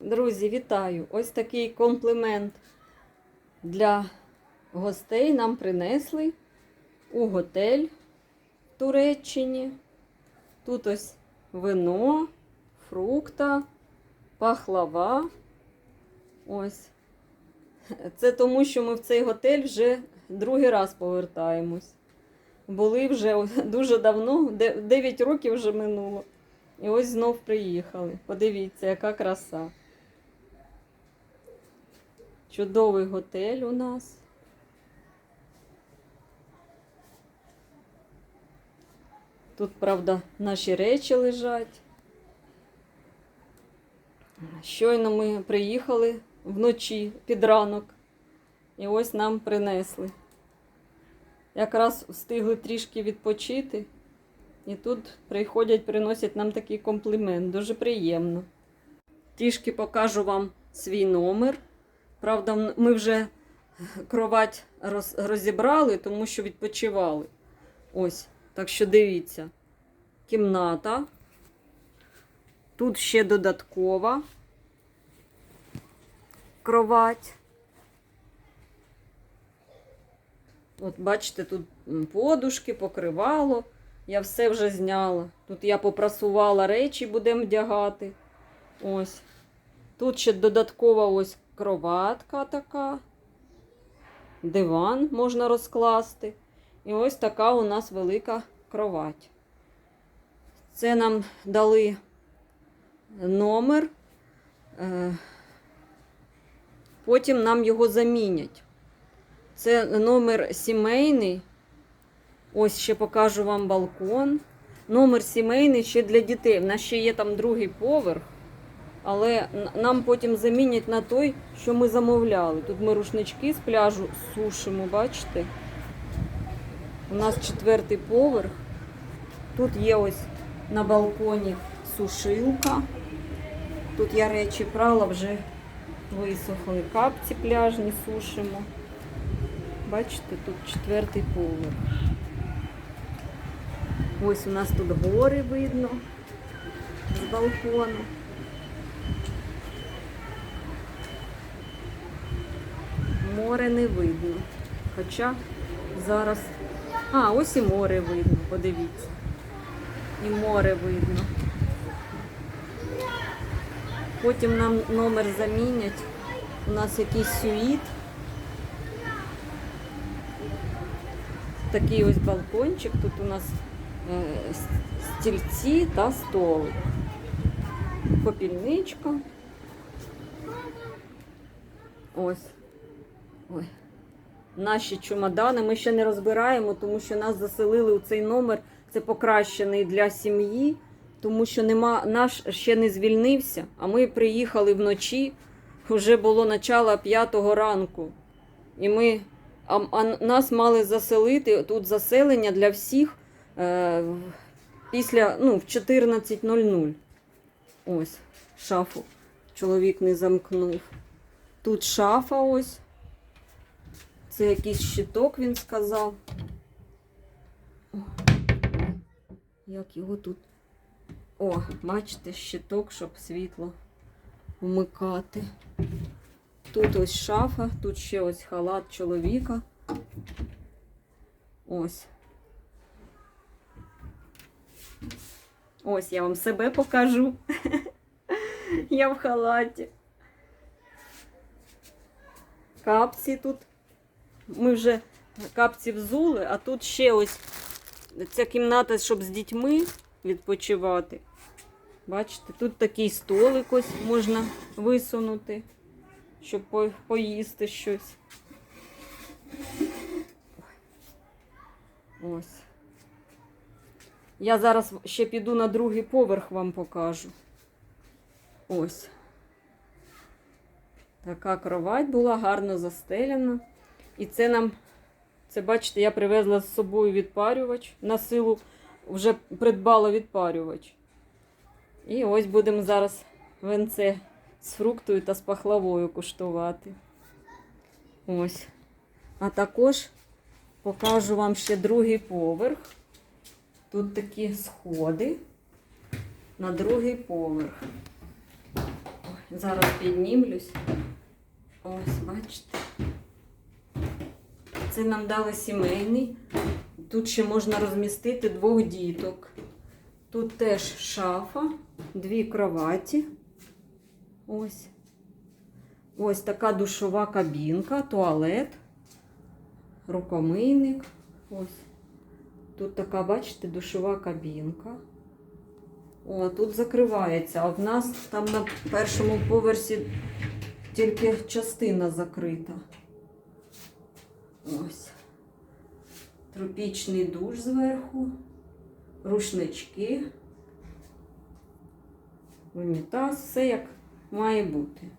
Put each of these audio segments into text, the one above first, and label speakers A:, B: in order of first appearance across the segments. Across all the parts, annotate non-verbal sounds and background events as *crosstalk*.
A: Друзі, вітаю! Ось такий комплімент для гостей нам принесли у готель в Туреччині. Тут ось вино, фрукта, пахлава. Ось. Це тому, що ми в цей готель вже другий раз повертаємось. Були вже *laughs* дуже давно, 9 років вже минуло. І ось знов приїхали. Подивіться, яка краса. Чудовий готель у нас. Тут, правда, наші речі лежать. Щойно ми приїхали вночі під ранок. І ось нам принесли. Якраз встигли трішки відпочити. І тут приходять, приносять нам такий комплімент. Дуже приємно. Трішки покажу вам свій номер. Правда, ми вже кровать роз, розібрали, тому що відпочивали. Ось, так що дивіться. Кімната. Тут ще додаткова кровать. От, бачите, тут подушки, покривало. Я все вже зняла. Тут я попрасувала речі, будемо вдягати. Ось. Тут ще додаткова ось кроватка така. Диван можна розкласти. І ось така у нас велика кровать. Це нам дали номер. Е, Потім нам його замінять. Це номер сімейний. Ось ще покажу вам балкон. Номер сімейний ще для дітей. У нас ще є там другий поверх, але нам потім замінять на той, що ми замовляли. Тут ми рушнички з пляжу сушимо, бачите? У нас четвертий поверх. Тут є ось на балконі сушилка. Тут я речі прала, вже висохли. Капці пляжні сушимо. Бачите, тут четвертий поверх. Ось у нас тут гори видно з балкону. Море не видно. Хоча зараз... А, ось і море видно, подивіться. І море видно. Потім нам номер замінять. У нас якийсь сюїт. Такий ось балкончик. Тут у нас е, стільці та столик. Попільничка. Ось. Ой. Наші чемодани ми ще не розбираємо, тому що нас заселили у цей номер. Це покращений для сім'ї, тому що нема, наш ще не звільнився, а ми приїхали вночі, вже було начало п'ятого ранку. І ми, а, а нас мали заселити тут заселення для всіх е, після ну, в 14.00. Ось, шафу чоловік не замкнув. Тут шафа ось. Це якийсь щиток, він сказав. Як його тут. О, бачите, щиток, щоб світло вмикати. Тут ось шафа, тут ще ось халат чоловіка. Ось. Ось я вам себе покажу. *laughs* Я в халаті. Капці тут. Ми вже капці взули, а тут ще ось ця кімната, щоб з дітьми відпочивати. Бачите, тут такий столик ось можна висунути, щоб по- поїсти щось. Ось. Я зараз ще піду на другий поверх вам покажу. Ось. Така кровать була гарно застеляна. І це нам, це бачите, я привезла з собою відпарювач. На силу вже придбала відпарювач. І ось будемо зараз венце з фруктою та з пахлавою куштувати. Ось. А також покажу вам ще другий поверх. Тут такі сходи на другий поверх. Зараз піднімлюсь. Ось, бачите. Це нам дали сімейний. Тут ще можна розмістити двох діток. Тут теж шафа, дві кроваті. Ось. Ось така душова кабінка, туалет, рукомийник. Ось. Тут така, бачите, душова кабінка. О, тут закривається. А в нас там на першому поверсі тільки частина закрита. Ось. Тропічний душ зверху, рушнички, унітаз, все як має бути.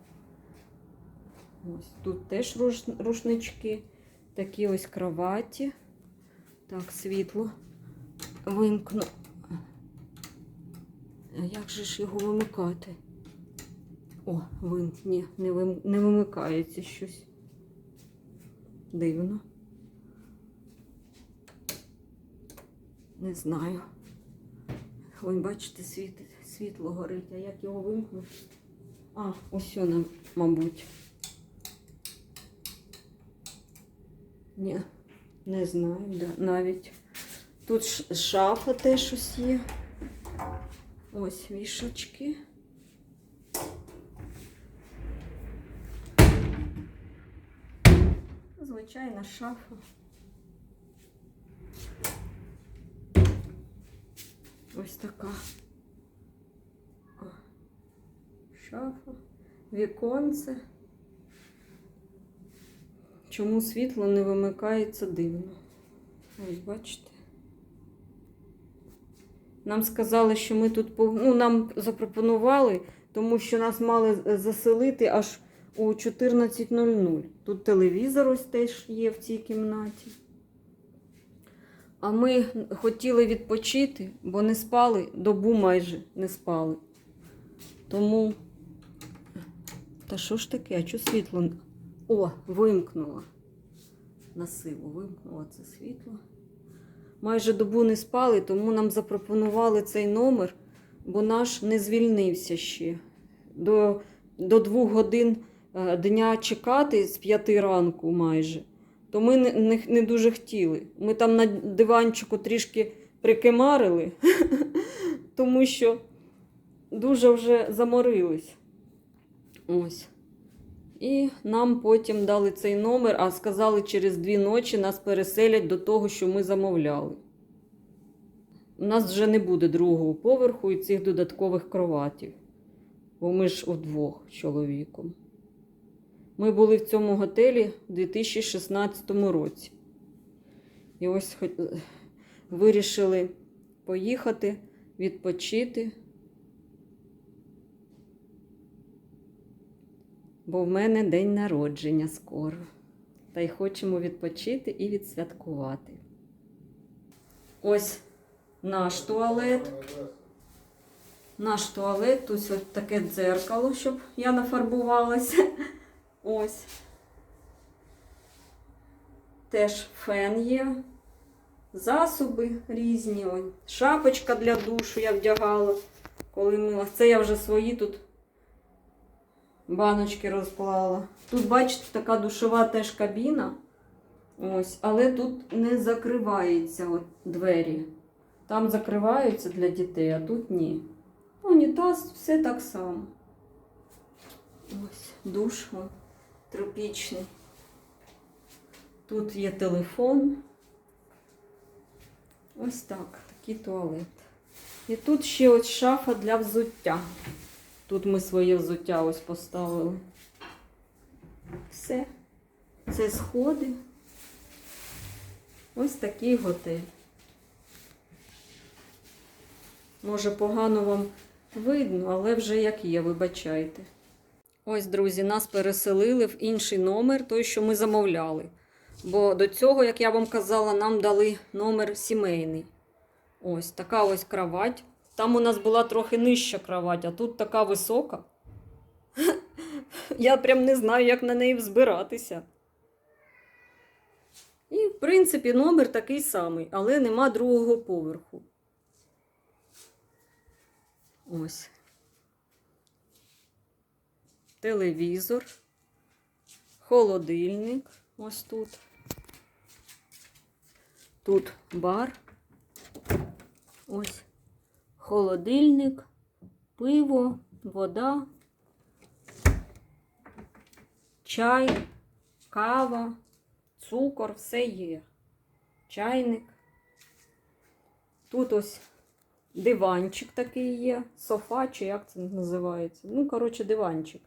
A: Ось тут теж рушнички, такі ось кроваті. Так, світло вимкну. А як же ж його вимикати? О, вим... Ні, не, вим... не вимикається щось. Дивно. Не знаю. Ой, бачите, світить, світло горить, а як його вимкнути? А, ось воно, мабуть. Ні, не знаю, да, навіть. Тут шафа теж щось є. Ось вішачки. Звичайна шафа. Ось така. Шафа, віконце. Чому світло не вимикається дивно? Ось бачите. Нам сказали, що ми тут ну, нам запропонували, тому що нас мали заселити аж у 14.00. Тут телевізор ось теж є в цій кімнаті. А ми хотіли відпочити, бо не спали, добу майже не спали. Тому. Та що ж таке? А що світло? О, вимкнула. На силу вимкнула це світло. Майже добу не спали, тому нам запропонували цей номер, бо наш не звільнився ще. До, до двох годин дня чекати з п'яти ранку майже. То ми не, не, дуже хотіли. Ми там на диванчику трішки прикимарили, *laughs* тому що дуже вже заморились. І нам потім дали цей номер, а сказали, через дві ночі нас переселять до того, що ми замовляли. У нас вже не буде другого поверху і цих додаткових кроватів, бо ми ж удвох з чоловіком. Ми були в цьому готелі у 2016 році. І ось вирішили поїхати, відпочити. бо в мене день народження скоро. Та й хочемо відпочити і відсвяткувати. Ось наш туалет. Наш туалет, тут ось таке дзеркало, щоб я нафарбувалася. Ось. Теж фен є. Засоби різні. Ось. Шапочка для душу я вдягала, коли мила. Це я вже свої тут баночки розклала. Тут, бачите, така душова теж кабіна. Ось, але тут не закриваються от двері. Там закриваються для дітей, а тут ні. Унітаз все так само. Ось, душ о, тропічний. Тут є телефон. Ось так, такий туалет. І тут ще ось шафа для взуття. Тут ми своє взуття ось поставили. Все. Це сходи. Ось такий готель. Може, погано вам видно, але вже як є, вибачайте. Ось, друзі, нас переселили в інший номер, той, що ми замовляли. Бо до цього, як я вам казала, нам дали номер сімейний. Ось така ось кровать. Там у нас була трохи нижча кровать, а тут така висока. Я прям не знаю, як на неї взбиратися. І, в принципі, номер такий самий, але нема другого поверху. Ось. Телевізор, холодильник. Ось тут. Тут бар. Ось холодильник, пиво, вода, чай, кава, цукор, все є. Чайник. Тут ось диванчик такий є, софа, чи як це називається. Ну, коротше, диванчик.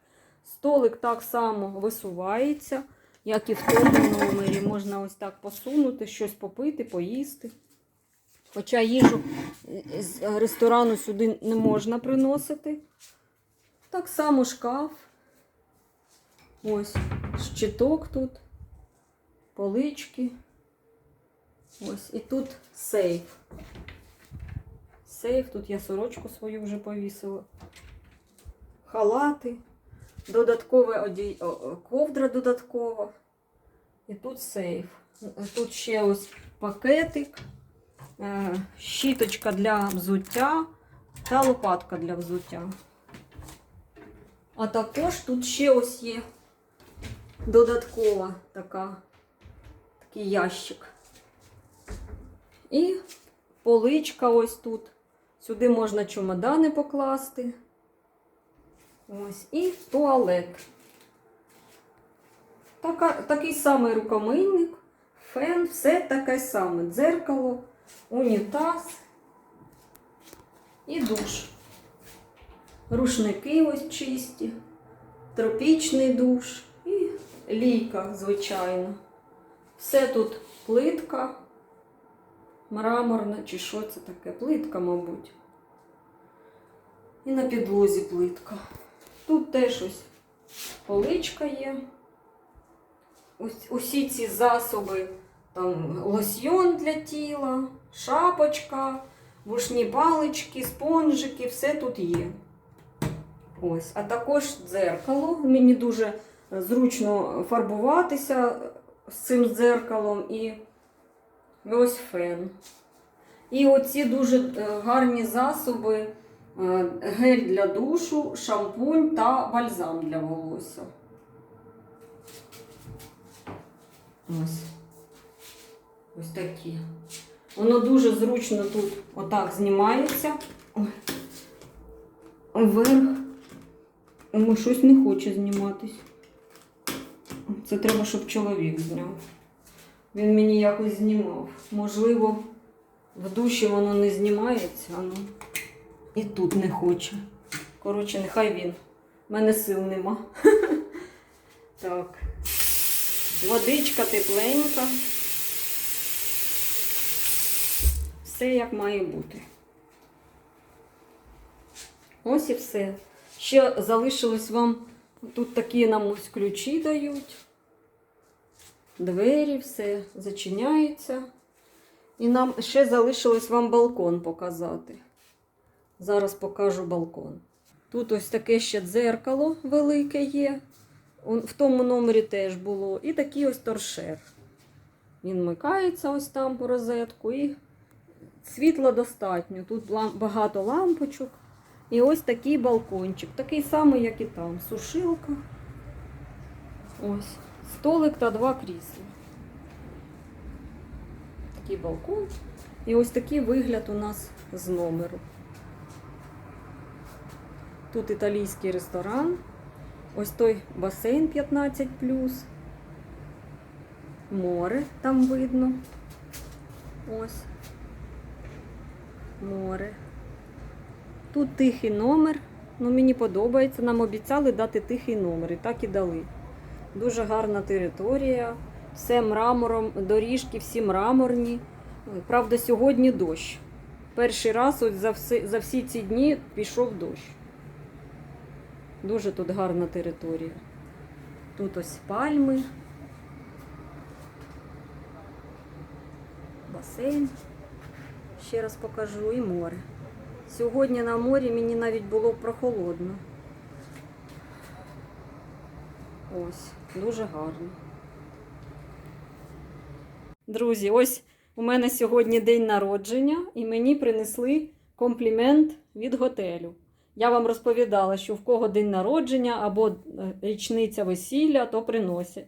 A: Столик так само висувається, як і в тому номері. Можна ось так посунути, щось попити, поїсти. Хоча їжу з ресторану сюди не можна приносити. Так само шкаф. Ось щиток тут, полички. Ось, і тут сейф. Сейф, тут я сорочку свою вже повісила. Халати, додаткове оді... ковдра додаткова. І тут сейф. Тут ще ось пакетик, е, щіточка для взуття та лопатка для взуття. А також тут ще ось є додаткова така, такий ящик. І поличка ось тут. Сюди можна чемодани покласти. Ось. І туалет. Така, такий самий рукомийник, фен, все таке саме. Дзеркало, унітаз і душ. Рушники ось чисті, тропічний душ і лійка, звичайно. Все тут плитка мраморна, чи що це таке? Плитка, мабуть. І на підлозі плитка. Тут теж ось поличка є. Ось усі ці засоби, там лосьйон для тіла, шапочка, вушні палички, спонжики, все тут є. Ось, а також дзеркало. Мені дуже зручно фарбуватися з цим дзеркалом і ось фен. І оці дуже е, гарні засоби, гель для душу, шампунь та бальзам для волосся. Ось. Ось такі. Воно дуже зручно тут отак знімається. Ой. Вверх. О, щось не хоче зніматись. Це треба, щоб чоловік зняв. Він мені якось знімав. Можливо, в душі воно не знімається, а ну. І тут не хоче. Коротше, нехай він. У мене сил нема. *laughs* Так. Водичка тепленька. Все як має бути. Ось і все. Ще залишилось вам, тут такі нам ось ключі дають. Двері, все зачиняється. І нам ще залишилось вам балкон показати. Зараз покажу балкон. Тут ось таке ще дзеркало велике є. В тому номері теж було. І такий ось торшер. Він вмикається ось там по розетку і світла достатньо. Тут багато лампочок. І ось такий балкончик. Такий самий, як і там. Сушилка. Ось. Столик та два крісла. Такий балкон. І ось такий вигляд у нас з номеру. Тут італійський ресторан. Ось той басейн 15 Море там видно. Ось. Море. Тут тихий номер. Ну, мені подобається. Нам обіцяли дати тихий номер. І так і дали. Дуже гарна територія. Все мрамором, доріжки всі мраморні. Правда, сьогодні дощ. Перший раз ось за, всі, за всі ці дні пішов дощ. Дуже тут гарна територія. Тут ось пальми. Басейн. Ще раз покажу і море. Сьогодні на морі мені навіть було прохолодно. Ось, дуже гарно. Друзі, ось у мене сьогодні день народження, і мені принесли комплімент від готелю. Я вам розповідала, що в кого день народження або е, річниця весілля, то приносять.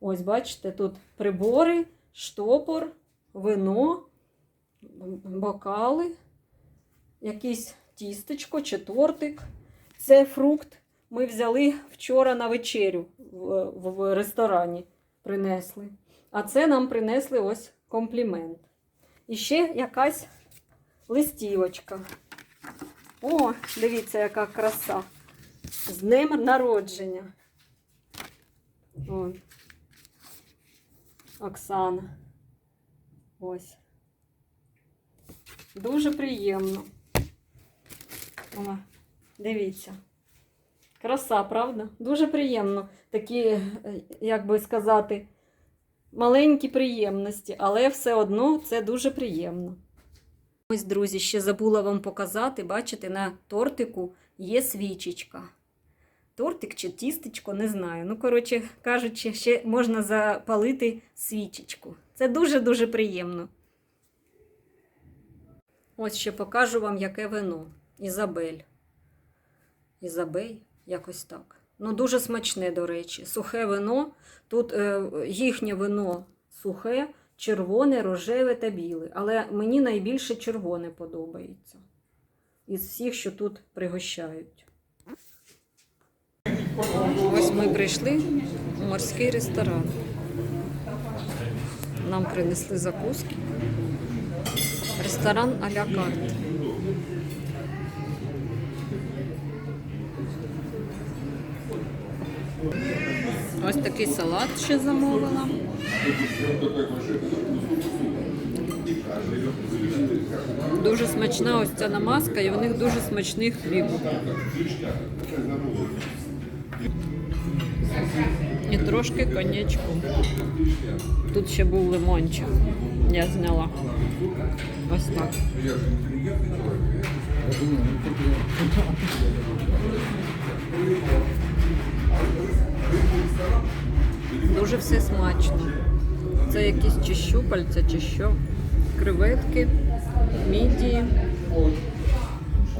A: Ось, бачите, тут прибори, штопор, вино, бокали, якийсь тістечко чи тортик. Це фрукт ми взяли вчора на вечерю в, в ресторані. Принесли. А це нам принесли ось комплімент. І ще якась листівочка. О, дивіться, яка краса. З днем народження. О. Оксана. Ось. Дуже приємно. О, дивіться. Краса, правда? Дуже приємно. Такі, е, як би сказати, маленькі приємності, але все одно це дуже приємно. Ось, друзі, ще забула вам показати, бачите, на тортику є свічечка. Тортик чи тістечко, не знаю. Ну, коротше кажучи, ще можна запалити свічечку. Це дуже-дуже приємно. Ось ще покажу вам, яке вино. Ізабель. Ізабель, якось так. Ну, дуже смачне, до речі. Сухе вино. Тут е, їхнє вино сухе, червоне, рожеве та біле. Але мені найбільше червоне подобається. Із всіх, що тут пригощають. Ось ми прийшли у морський ресторан. Нам принесли закуски. Ресторан а-ля карт. Ось такий салат ще замовила. Дуже смачна ось ця намазка, і у них дуже смачний хліб. І трошки конячку. Тут ще був лимончик. Я зняла. Ось так. Дуже все смачно. Це якісь чи щупальця, чи що. Креветки, мідії.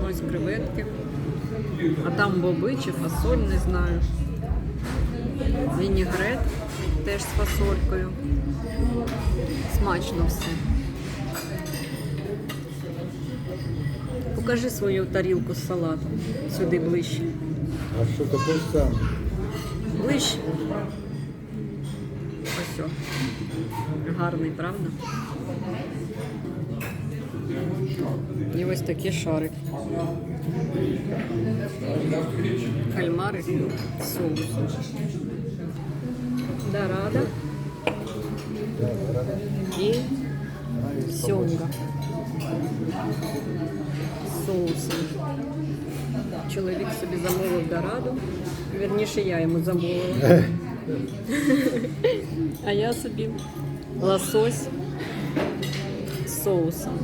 A: Ось креветки. А там боби чи фасоль, не знаю. Вінігрет теж з фасолькою. Смачно все. Покажи свою тарілку з салатом. Сюди ближче.
B: А що таке саме?
A: Ближче. О. Гарний, правда? І ось такі шарики. Кальмари з соусом. Дорада і сьомга. З соусом. Чоловік собі замовив дораду. Вірніше, я йому замовила. *laughs* А я собі лосось з соусом.